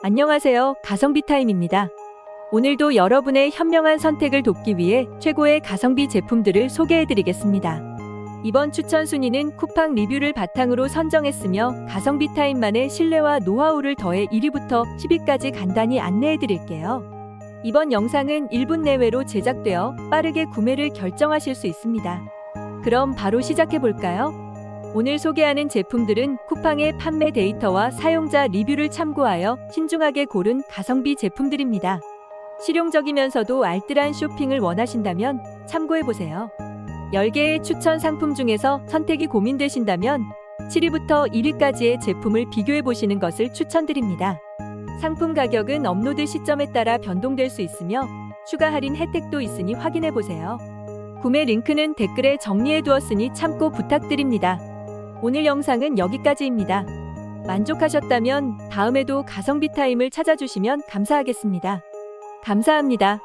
안녕하세요. 가성비 타임입니다. 오늘도 여러분의 현명한 선택을 돕기 위해 최고의 가성비 제품들을 소개해 드리겠습니다. 이번 추천 순위는 쿠팡 리뷰를 바탕으로 선정했으며 가성비 타임만의 신뢰와 노하우를 더해 1위부터 10위까지 간단히 안내해 드릴게요. 이번 영상은 1분 내외로 제작되어 빠르게 구매를 결정하실 수 있습니다. 그럼 바로 시작해 볼까요? 오늘 소개하는 제품들은 쿠팡의 판매 데이터와 사용자 리뷰를 참고하여 신중하게 고른 가성비 제품들입니다. 실용적이면서도 알뜰한 쇼핑을 원하신다면 참고해보세요. 10개의 추천 상품 중에서 선택이 고민되신다면 7위부터 1위까지의 제품을 비교해보시는 것을 추천드립니다. 상품 가격은 업로드 시점에 따라 변동될 수 있으며 추가 할인 혜택도 있으니 확인해보세요. 구매 링크는 댓글에 정리해두었으니 참고 부탁드립니다. 오늘 영상은 여기까지입니다. 만족하셨다면 다음에도 가성비 타임을 찾아주시면 감사하겠습니다. 감사합니다.